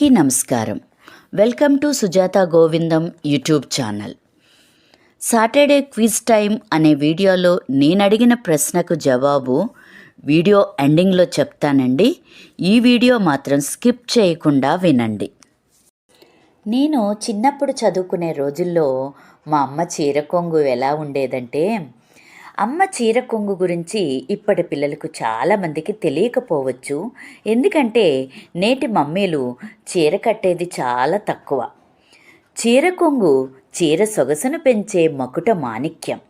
అందరికీ నమస్కారం. Welcome to Sujatha Govindam YouTube channel. Saturday quiz time అనే వీడియోలో నేను అడిగిన ప్రశ్నకు జవాబు వీడియో ఎండింగ్లో చెప్తానండి. ఈ వీడియో మాత్రం స్కిప్ చేయకుండా వినండి. నేను చిన్నప్పుడు చదువుకునే రోజుల్లో మా అమ్మ చీర కొంగు ఎలా ఉండేదంటే అమ్మ చీర కొంగు గురించి ఇప్పటి పిల్లలకు చాలామందికి తెలియకపోవచ్చు. ఎందుకంటే నేటి మమ్మీలు చీర కట్టేది చాలా తక్కువ. చీర కొంగు చీర సొగసును పెంచే మకుట మాణిక్యం.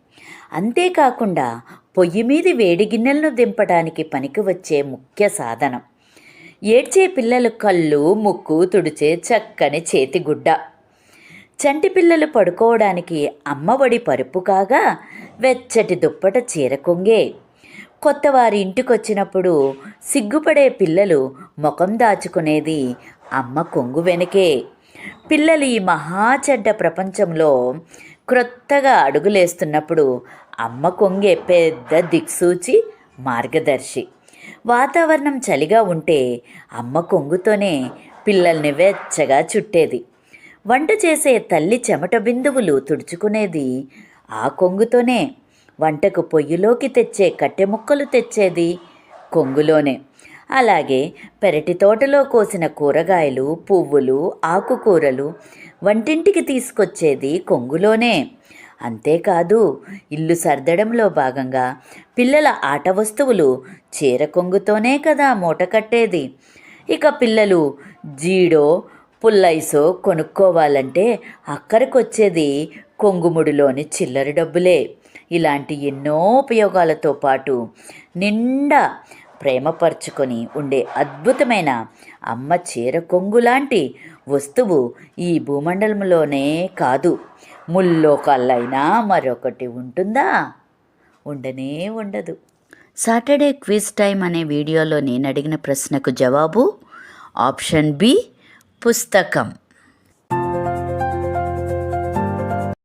అంతేకాకుండా పొయ్యి మీద వేడి గిన్నెలను దింపడానికి పనికి వచ్చే ముఖ్య సాధనం. ఏడ్చే పిల్లల కళ్ళు ముక్కు తుడిచే చక్కని చేతిగుడ్డ. చంటి పిల్లలు పడుకోవడానికి అమ్మఒడి పరుపు కాగా వెచ్చటి దుప్పట చీర కొంగే. కొత్తవారి ఇంటికొచ్చినప్పుడు సిగ్గుపడే పిల్లలు ముఖం దాచుకునేది అమ్మ కొంగు వెనకే. పిల్లలు ఈ మహాచెడ్డ ప్రపంచంలో క్రొత్తగా అడుగులేస్తున్నప్పుడు అమ్మ కొంగే పెద్ద దిక్సూచి మార్గదర్శి. వాతావరణం చలిగా ఉంటే అమ్మ కొంగుతోనే పిల్లల్ని వెచ్చగా చుట్టేది. వంట చేసే తల్లి చెమట బిందువులు తుడుచుకునేది ఆ కొంగుతోనే వంటకు పొయ్యిలోకి తెచ్చే కట్టె ముక్కలు తెచ్చేది కొంగులోనే. అలాగే పెరటి తోటలో కోసిన కూరగాయలు పువ్వులు ఆకుకూరలు వంటింటికి తీసుకొచ్చేది కొంగులోనే. అంతేకాదు ఇల్లు సర్దడంలో భాగంగా పిల్లల ఆట వస్తువులు చీర కొంగుతోనే కదా మూట కట్టేది. ఇక పిల్లలు జీడో పుల్లైసో కొనుక్కోవాలంటే అక్కడికొచ్చేది కొంగుముడిలోని చిల్లర డబ్బులే. ఇలాంటి ఎన్నో ఉపయోగాలతో పాటు నిండా ప్రేమపరుచుకొని ఉండే అద్భుతమైన అమ్మ చీర కొంగు లాంటి వస్తువు ఈ భూమండలంలోనే కాదు. ముల్లోకాలైనా మరొకటి ఉంటుందా? ఉండనే ఉండదు. సాటర్డే క్విజ్ టైం అనే వీడియోలో నేను అడిగిన ప్రశ్నకు జవాబు ఆప్షన్ బి పుస్తకం.